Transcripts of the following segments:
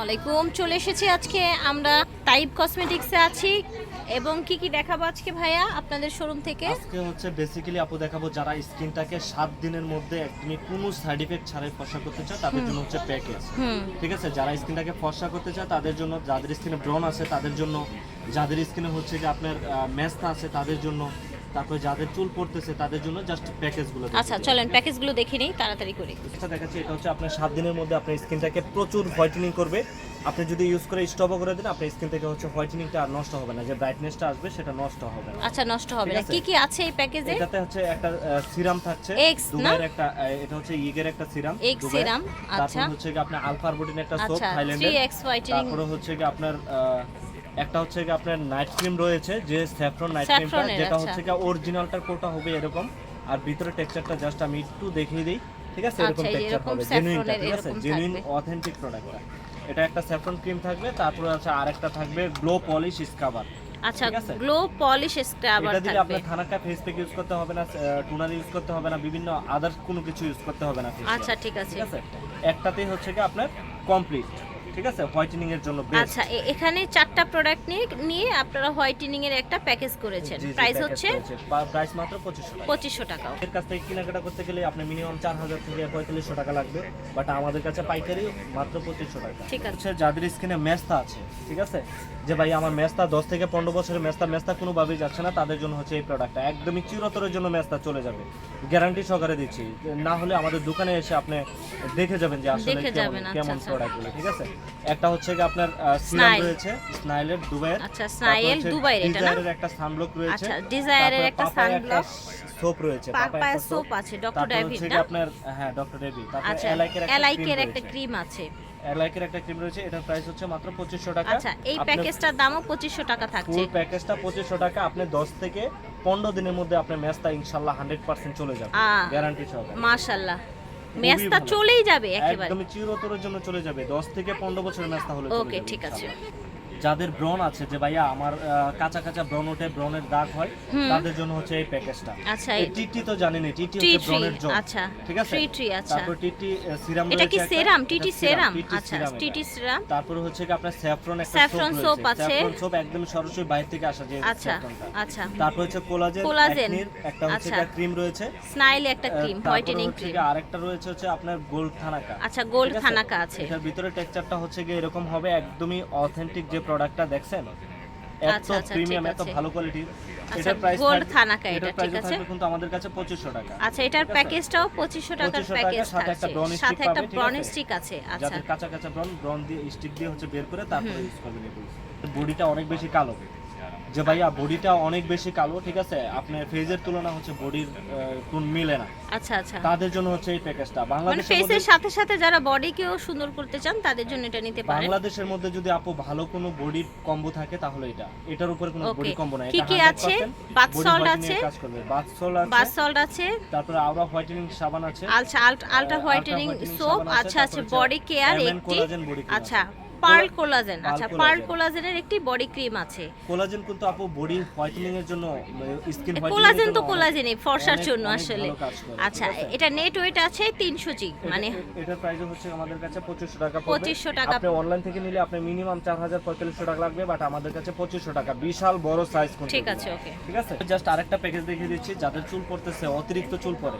ওয়ালাইকুম। চলে এসেছি আজকে আমরা টাইপ কসমেটিক্সে আছি। এবং কি কি দেখাবো আজকে ভাইয়া আপনাদের শোরুম থেকে? আজকে হচ্ছে বেসিক্যালি আপু দেখাবো যারা স্কিনটাকে সাত দিনের মধ্যে একদমই কোনো সাইড ইফেক্ট ছাড়াই ফর্সা করতে চায় তাদের জন্য হচ্ছে প্যাকেজ ঠিক আছে? যারা স্কিনটাকে ফর্সা করতে চায় তাদের জন্য যাদের স্কিনে ব্রন আছে তাদের জন্য যাদের স্কিনে হচ্ছে যে আপনার মেস্তা আছে তাদের জন্য তারপরে যাদের চুল পড়তেছে তাদের জন্য জাস্ট প্যাকেজগুলো আচ্ছা চলেন প্যাকেজগুলো দেখে নিই তাড়াতাড়ি করে। এটা দেখাচ্ছি এটা হচ্ছে আপনার সাত দিনের মধ্যে আপনার স্কিনটাকে প্রচুর হোয়াইটেনিং করবে। আপনি যদি ইউজ করে স্টপও করে দেন আপনার স্কিন থেকে হচ্ছে হোয়াইটেনিংটা আর নষ্ট হবে না। যে ব্রাইটনেসটা আসবে সেটা নষ্ট হবে না। আচ্ছা নষ্ট হবে না। কি কি আছে এই প্যাকেজে এটাতে হচ্ছে একটা সিরাম থাকছে। দুবাইয়ের একটা এটা হচ্ছে ইগের একটা সিরাম Egg serum, আচ্ছা। তারপর হচ্ছে কি আপনার আলফা আরবুটিন একটা সোপ আচ্ছা থাইল্যান্ডের। 3x হোয়াইটেনিং তারপরে হচ্ছে কি আপনার একটা হচ্ছে কি আপনার নাইট ক্রিম রয়েছে যে স্যাফরন নাইট ক্রিমটা যেটা আচ্ছা। হচ্ছে কি অরিজিনালটার কোটা হবে এরকম। আর ভিতরে টেক্সচারটা জাস্ট আমি একটু দেখিয়ে দিই ঠিক আছে? এরকম আচ্ছা, টেক্সচার হবে জেনুইনটা saffron এর ঠিক আছে? জেনুইন অথেন্টিক প্রোডাক্টটা এটা একটা স্যাফরন ক্রিম থাকবে তারপরে আছে আরেকটা থাকবে গ্লো পলিশ স্কাবার আচ্ছা গ্লো পলিশ স্ক্রাবার এটা থাকবে। আপনার থানাকা ফেস প্যাক ইউজ করতে হবে না টুনার ইউজ করতে হবে না বিভিন্ন আদার্স কোনো কিছু ইউজ করতে হবে না আচ্ছা ঠিক আছে। ঠিক আছে? একটাতেই হচ্ছে কি আপনার কমপ্লিট ঠিক আছে? হোয়াইটেনিং এর জন্য বেস্ট আচ্ছা এখানে চারটা প্রোডাক্ট নিয়ে নিয়ে আপনারা হোয়াইটেনিং এর একটা প্যাকেজ করেছেন। প্রাইস হচ্ছে প্রাইস মাত্র 2500 টাকা। পঁচিশশো টাকা। এর কাছ থেকে কেনাকাটা করতে গেলে আপনি মিনিমাম চার হাজার থেকে পঁয়তাল্লিশশো টাকা লাগবে। বাট আমাদের কাছে পাইকারি মাত্র পঁচিশশো টাকা। ঠিক আছে। যাদের স্কিনে মেস্তা আছে ঠিক আছে? যে ভাই আমার মেস্তা দশ থেকে পনেরো বছরের মেস্তা মেস্তা কোনোভাবেই যাচ্ছে না। তাদের জন্য হচ্ছে এই প্রোডাক্টটা একদমই চিরতরের জন্য মেস্তা চলে যাবে। গ্যারান্টি সহকারে দিচ্ছি। না হলে আমাদের দোকানে এসে আপনি দেখে যাবেন যে আসলে কেমন যাবেন, আচ্ছা, আচ্ছা। প্রোডাক্টগুলো ঠিক আছে? একটা হচ্ছে কি আপনার সিরাম রয়েছে স্নাইলের দুবাইয়ের। আচ্ছা, Snile দুবাইয়ের এটা না? ডিজায়ারের একটা সানব্লক রয়েছে। আচ্ছা, Desire-এর একটা sunblock। সোপ রয়েছে পাপায়া সোপ আছে ডক্টর ডেভিড না? কি আপনার হ্যাঁ ডক্টর রেবি তারপর আচ্ছা এলাইকের একটা এলাইকের ক্রিম একটা ক্রিম আছে। এলাইকের একটা ক্রিম রয়েছে এটার প্রাইস হচ্ছে মাত্র 2500 টাকা। আচ্ছা এই প্যাকেজটার দামও পঁচিশশো টাকা থাকছে। ফুল প্যাকেজটা 2500 টাকা আপনি 10 থেকে 15 দিনের মধ্যে আপনার ম্যাচটা ইনশাআল্লাহ 100% চলে যাবে। গ্যারান্টি সহকারে। মাশাল্লাহ। ম্যাচটা চলেই যাবে একেবারে। একদম চিরতরের জন্য চলে যাবে। 10 থেকে 15 বছরের ম্যাচটা হলে ওকে ঠিক আছে। যাদের ব্রন আছে যে ভাইয়া আমার কাঁচা কাঁচা ব্রন ওঠে ব্রনের দাগ হয় তাদের জন্য হচ্ছে এই প্যাকেজটা। আচ্ছা টিটি তো জানেনই টিটি হচ্ছে ব্রনের জল আচ্ছা ঠিক আছে? ট্রি আচ্ছা। তারপর টিটি সিরাম এটা কি সিরাম? টিটি সেরাম টিটি আচ্ছা টিটি সেরাম। তারপরে হচ্ছে কি আপনার স্যাফরন একটা Saffron সোপ আছে। স্যাফরন সোপ একদম সরাসরি বাইরে থেকে আসা যে আচ্ছা আচ্ছা। তারপর হচ্ছে কোলাজেন একনির একটা হচ্ছে আচ্ছা। ক্রিম রয়েছে। স্নাইল একটা ক্রিম হোয়াইটেনিং ক্রিম। আরেকটা রয়েছে হচ্ছে আপনার গোল্ড থানাকা। আচ্ছা গোল্ড ঠিক আছে? থানাকা আছে। এটার ভিতরে টেক্সচারটা হচ্ছে কি এরকম হবে একদমই অথেন্টিক যে প্রোডাক্টটা দেখছেন? এত আচ্ছা, আচ্ছা, প্রিমিয়াম এত ভালো কোয়ালিটির আচ্ছা, এটার প্রাইস গোল্ড থানাকা এটা, ঠিক আছে? কিন্তু আমাদের কাছে 2500 টাকা। আচ্ছা এটার প্যাকেজটাও 2500 টাকার প্যাকেজ সাথে একটা ব্রন স্টিক সাথে একটা ব্রন স্টিক আছে? আচ্ছা। যাদের কাঁচা কাঁচা ব্রন ব্রন দিয়ে স্টিক দিয়ে হচ্ছে বের করে তারপরে ইউজ করবেন এই বডিটা অনেক বেশি কালো। যে ভাইয়া বডিটা অনেক বেশি কালো ঠিক আছে? আপনার ফেজের তুলনা হচ্ছে বডির কোন মিলে না। আচ্ছা আচ্ছা। তাদের জন্য হচ্ছে এই প্যাকেজটা মানে বাংলাদেশের ফেসের সাথে সাথে যারা বডিকেও সুন্দর করতে চান তাদের জন্য এটা নিতে পারেন। বাংলাদেশের মধ্যে যদি আপু ভালো কোনো বডি কম্বো থাকে তাহলে এটা। এটার উপরে কোনো বডি কম্বো নাই। কি কি আছে? salt whitening আছে? কাজ করবে। বাথ সল্ট আছে। বাস সল্ট আছে। তারপরে আওরা হোয়াইটেনিং সাবান আছে। আচ্ছা আলট্রা হোয়াইটেনিং সোপ সাবান আছে, আচ্ছা আচ্ছা বডি কেয়ার একটি আচ্ছা। পার্ল কোলাজেন আচ্ছা পার্ল। কোলাজেনের একটি বডি ক্রিম আছে। কোলাজেন কিন্তু আপু বডি হোয়াইটেনিং এর জন্য স্কিন হোয়াইটেনিং কোলাজেন তো কোলাজেনই ফর্সার জন্য আসলে। আচ্ছা এটা এটা নেট ওয়েট আছে তিনশো জি মানে এটার প্রাইস হচ্ছে আমাদের কাছে 2500 টাকা পড়বে। 2500 টাকা। আপনি অনলাইন থেকে নিলে আপনি মিনিমাম 4500 টাকা লাগবে বাট আমাদের কাছে 2500 টাকা। বিশাল বড় সাইজ ঠিক আছে ওকে। ঠিক আছে? জাস্ট আরেকটা প্যাকেজ দেখিয়ে দিচ্ছি যাদের চুল পড়তেছে অতিরিক্ত চুল পড়ে।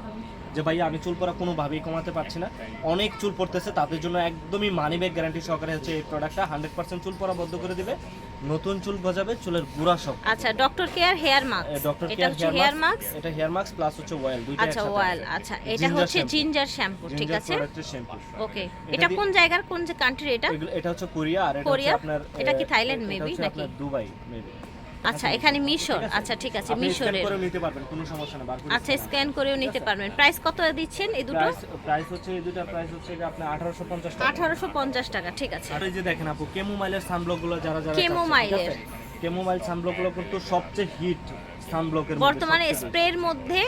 যে ভাই আমি চুল পড়া কোনোভাবেই কমাতে পারছি না। অনেক চুল পড়তেছে তাদের জন্য একদমই মানি ব্যাগ গ্যারান্টি সহকারে হচ্ছে এই প্রোডাক্টটা হান্ড্রেড পার্সেন্ট চুল পরা বন্ধ করে দিবে। নতুন চুল গজাবে চুলের গুড়া সব। আচ্ছা doctor care hair mask doctor care hair mask এটা হেয়ার মাস্ক প্লাস হচ্ছে অয়েল দুইটা আচ্ছা অয়েল আচ্ছা এটা হচ্ছে জিঞ্জার শ্যাম্পু ঠিক আছে। ওকে এটা কোন জায়গার কোন যে কান্ট্রি এটা? এটা হচ্ছে কোরিয়া আর এটা হচ্ছে আপনার এটা কি থাইল্যান্ড হচ্ছে নাকি? দুবাই মেবি আচ্ছা এখানে মিশর। আচ্ছা ঠিক আছে মিশরের। করে নিতে পারবেন কোনো সমস্যা না বারকোড আচ্ছা স্ক্যান করেও নিতে পারবেন। প্রাইস কত দিচ্ছেন এই দুটো? প্রাইস হচ্ছে এই দুটো প্রাইস হচ্ছে যে আপনার 1850 টাকা। আঠারোশো পঞ্চাশ টাকা ঠিক আছে। আর এই যে দেখেন আপু কেমোমাইলের সানব্লকগুলো যারা যারা Chamomile-এর। কেমোমাইল সানব্লকগুলো কিন্তু সবচেয়ে হিট সানব্লকের বর্তমানে। স্প্রের মধ্যে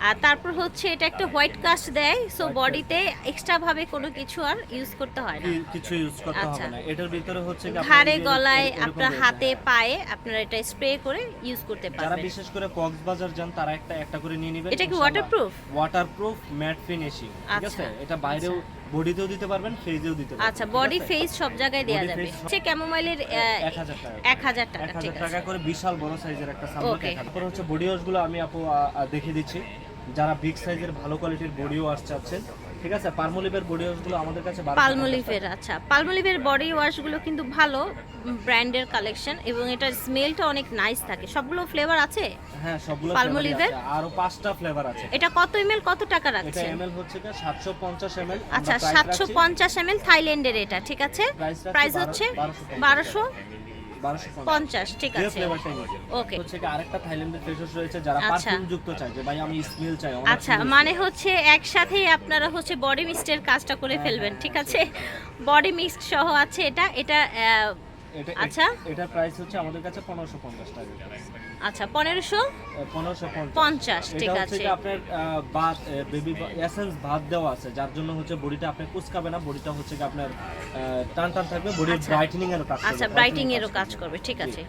আর তারপর হচ্ছে এটা একটা হোয়াইট কাস্ট দেয় সো বডিতে এক্সট্রা ভাবে কোনো কিছু আর ইউজ করতে হয় না। কিছু ইউজ করতে আচ্ছা। হবে না। এটার ভিতরে হচ্ছে ঘাড়ে গলায় আপনার হাতে পায়ে আপনারা এটা স্প্রে করে ইউজ করতে পারবেন। যারা বিশেষ করে কক্সবাজার যান তারা একটা একটা করে নিয়ে নেবেন এটা কি ওয়াটারপ্রুফ ওয়াটারপ্রুফ ম্যাট ফিনিশিং ঠিক আছে? আচ্ছা, এটা বাইরেও বডিতেও দিতে পারবেন ফেজেও দিতে পারবেন। আচ্ছা বডি ফেজ সব জায়গায় দেয়া যাবে। হচ্ছে ক্যামোমাইলের এক হাজার টাকা এক হাজার টাকা টাকা করে বিশাল বড় সাইজের একটা Okay. তারপর হচ্ছে বডি ওয়াশগুলো আমি আপু দেখিয়ে দিচ্ছি। যারা বিগ সাইজের ভালো কোয়ালিটির বডি ওয়াশ চাচ্ছেন ঠিক আছে? পার্মোলিভের বডি ওয়াশগুলো আমাদের কাছে পালমোলিভের আচ্ছা। পালমোলিভের বডি ওয়াশগুলো কিন্তু ভালো ব্র্যান্ডের কালেকশন এবং এটার স্মেলটা অনেক নাইস থাকে। সবগুলো ফ্লেভার আছে? হ্যাঁ সবগুলো আছে। আরও পাঁচটা ফ্লেভার আছে। এটা কত এমএল কত টাকা এটা এমএল হচ্ছে 750 এমএল আচ্ছা সাতশো পঞ্চাশ এমএল থাইল্যান্ডের এটা ঠিক আছে? প্রাইস হচ্ছে বারোশো বারোশো 1250 পঞ্চাশ। ঠিক আছে। ওকে হচ্ছে আরেকটা থাইল্যান্ডের ফেস রয়েছে যারা আচ্ছা। পারফিউম যুক্ত চায় যে ভাই আমি স্মেল চাই আচ্ছা মানে হচ্ছে একসাথেই আপনারা হচ্ছে বডি মিস্টের কাজটা করে ফেলবেন ঠিক আছে? বডি মিক্সড সহ আছে এটা এটা আচ্ছা। এটার প্রাইস হচ্ছে আমাদের কাছে 1550 টাকা। আচ্ছা পনেরোশো 1550 পঞ্চাশ ঠিক আছে আপনার বাদ বেবি এসেন্স ভাত দেওয়া আছে যার জন্য হচ্ছে বডিটা আপনি কুচকাবে না বডিটা হচ্ছে আপনার টান টান থাকবে আচ্ছা। ব্রাইটেনিং এর কাজ করবে আচ্ছা ব্রাইটিং এরও কাজ করবে ঠিক আছে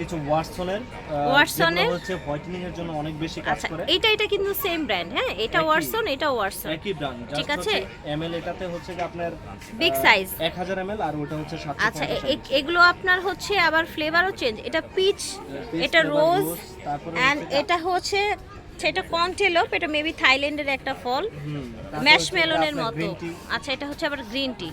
কিছু ওয়াটসনের ওয়াটসনের? হচ্ছে হোয়াইটেনিং এর জন্য অনেক বেশি কাজ আচ্ছা করে এটা এটা কিন্তু সেম ব্র্যান্ড হ্যাঁ এটা একই। ওয়ারসন এটা ওয়ারসন একই ব্র্যান্ড ঠিক আছে। এমএল এটাতে হচ্ছে কি আপনার Big size। 1000 এমএল আর ওটা হচ্ছে 750 আচ্ছা এগুলো আপনার হচ্ছে আবার ফ্লেভারও চেঞ্জ এটা পিচ এটা রোজ অ্যান্ড এটা হচ্ছে সেটা কন্টেলোপ এটা মেবি থাইল্যান্ডের একটা ফল। হুম, তারপরে ম্যাশ হচ্ছে মেলনের আপনার মতো। আচ্ছা এটা হচ্ছে আবার গ্রিন টি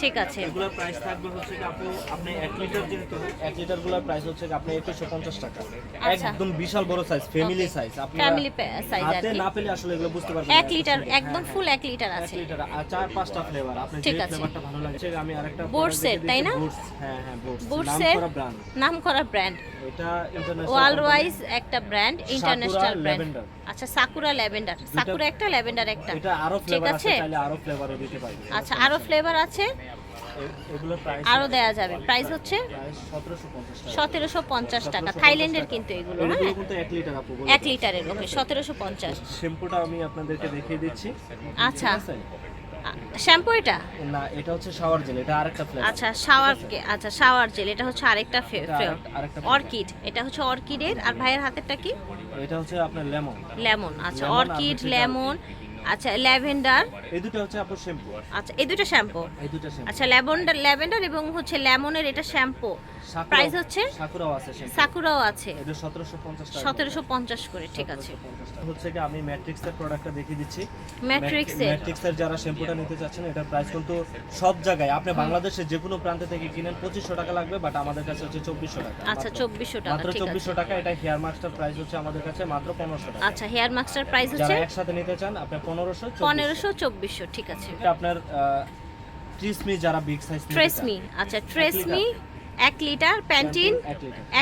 ঠিক আছে। এগুলোর প্রাইস থাকবে হচ্ছে আপনি আপনি 1 লিটার যেহেতু 1 লিটারগুলোর প্রাইস হচ্ছে আপনি 2150 টাকা। আচ্ছা। একদম বিশাল বড় সাইজ ফ্যামিলি সাইজ আপনি ফ্যামিলি সাইজ আর হাতে কি। না পেলে আসলে এগুলো বুঝতে পারবেন এক লিটার একদম ফুল এক লিটার এক আছে। লিটার আর চার পাঁচটা ফ্লেভার আপনি যে ফ্লেভারটা ভালো আমি আরেকটা দেখে তাই না? হ্যাঁ হ্যাঁ Boats, Boats নাম করা ব্র্যান্ড নাম করা ব্র্যান্ড এটা ইন্টারন্যাশনাল ওয়ার্ল্ড ওয়াইজ একটা ব্র্যান্ড ইন্টারন্যাশনাল ব্র্যান্ড lavender। আচ্ছা সাকুরা ল্যাভেন্ডার। সাকুরা একটা ল্যাভেন্ডার একটা। এটা আরও ফ্লেভার আছে? তাহলে আরও ফ্লেভারও দিতে আচ্ছা আরও ফ্লেভার আছে? এগুলো প্রাইস আরও দেয়া যাবে। প্রাইস হচ্ছে? 1750 টাকা। সতেরোশো পঞ্চাশ টাকা। থাইল্যান্ডের কিন্তু এগুলো হ্যাঁ? কিন্তু 1 লিটার আপু বলে এক লিটারের ওকে সতেরোশো পঞ্চাশ। শ্যাম্পুটা আমি আপনাদেরকে দেখিয়ে দিচ্ছি। আচ্ছা। শ্যাম্পু এটা? না এটা হচ্ছে শাওয়ার জেল এটা আরেকটা ফ্লেভার আচ্ছা শাওয়ার আচ্ছা শাওয়ার জেল এটা হচ্ছে আরেকটা আরেক- অর্কিড এটা হচ্ছে অর্কিডের আর ভাইয়ের হাতেরটা কি? এটা হচ্ছে আপনার লেমন। লেমন আচ্ছা অর্কিড লেমন আচ্ছা ল্যাভেন্ডার। এই দুটো হচ্ছে আপনার শ্যাম্পু আচ্ছা এই দুটো শ্যাম্পু এই দুটো শ্যাম্পু আচ্ছা ল্যাভেন্ডার ল্যাভেন্ডার এবং হচ্ছে লেমনের এটা শ্যাম্পু প্রাইস হচ্ছে? সাকুরাও আছে সাকুরাও আছে। এটা 1750 টাকা। সতেরোশো পঞ্চাশ করে ঠিক আছে। হচ্ছে কি আমি ম্যাট্রিক্স এর প্রোডাক্টটা দেখিয়ে দিচ্ছি। ম্যাট্রিক্স এর ম্যাট্রিক্স এর যারা শ্যাম্পুটা নিতে চাচ্ছেন এটার প্রাইস কিন্তু সব জায়গায়। আপনি বাংলাদেশের যে কোনো প্রান্ত থেকে কিনেন 2500 টাকা লাগবে বাট আমাদের কাছে হচ্ছে 2400 টাকা। আচ্ছা মাত্র। চব্বিশশো টাকা মাত্র ঠিক 2400 টাকা এটা হেয়ার মাস্টার প্রাইস হচ্ছে আমাদের কাছে মাত্র 1500 টাকা। আচ্ছা হেয়ার মাস্টার প্রাইস হচ্ছে? যারা একসাথে নিতে চান আপনি 1500 2400 পনেরোশো চব্বিশশো। ঠিক আছে। এটা আপনার ট্রিসমি যারা বিগ সাইজ ট্রেসমি আচ্ছা ট্রেসমি এক লিটার প্যান্টিন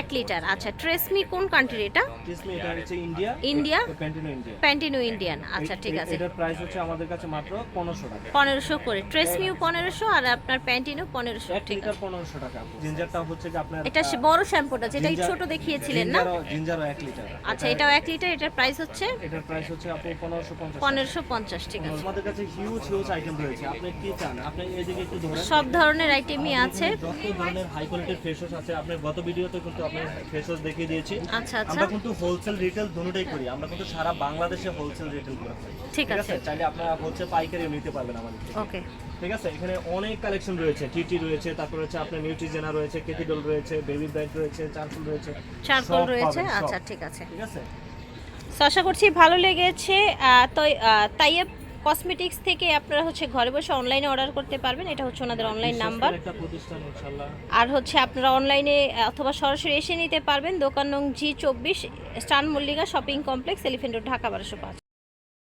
এক লিটার। আচ্ছা ট্রেসমি কোন কান্ট্রির এটা? ট্রিসমি এটা হচ্ছে India India? Pantene India. Pantene Indian. আচ্ছা ঠিক আছে। এটার প্রাইস হচ্ছে আমাদের কাছে মাত্র 1500 টাকা। পনেরোশো করে। ট্রেসমিও পনেরোশো আর আপনার প্যান্টিনও পনেরোশো। এক ঠিক আছে। পনেরোশো টাকা। জিঞ্জারটা হচ্ছে কি আপনার এটা বড় শ্যাম্পুটা যেটা ছোট দেখিয়েছিলেন না? জিঞ্জারও জিঞ্জারও এক লিটার। আচ্ছা এটাও এক লিটার এটার প্রাইস হচ্ছে? এটার প্রাইস হচ্ছে আপনি পনেরোশো পঞ্চাশ পনেরোশো পঞ্চাশ ঠিক আছে। আমাদের কাছে হিউজ হিউজ আইটেম রয়েছে। আপনি কি চান? আপনি এদিকে একটু ধরেন। সব ধরনের আইটেমই আছে। যত ধরনের হাই কোয়ালিটির ফেস ওয়াশ আছে। আপনার গত ভিডিওতে কিন্তু আপনি ফেস ওয়াশ দেখিয়ে দিয়েছি। আচ্ছা আচ্ছা। আমরা কিন্তু হোলসেল রিটেল দুটোটাই করি। আমরা কিন্তু সারা বাংলাদেশে হোলসেল রিটেল করি ঠিক আছে? চাইলে আপনারা হোলসেল পাইকারিও নিতে পারবেন আমাদের ওকে। ঠিক আছে? এখানে অনেক কালেকশন রয়েছে। টিটি রয়েছে তারপর হচ্ছে আপনার নিউট্রিজেনা রয়েছে কেটিডল রয়েছে বেবি ব্রাইট রয়েছে চারকুল রয়েছে। চারকোল রয়েছে? আচ্ছা ঠিক আছে। ঠিক আছে? আশা করছি ভালো লেগেছে। আহ, তো তাইয়েব কসমেটিক্স থেকে আপনারা হচ্ছে ঘরে বসে অনলাইনে অর্ডার করতে পারবেন। এটা হচ্ছে ওনাদের অনলাইন নাম্বার আর হচ্ছে আপনারা অনলাইনে অথবা সরাসরি এসে নিতে পারবেন দোকান নং জি চব্বিশ স্টান Mallika shopping complex elephant road Dhaka বারোশো পাঁচ।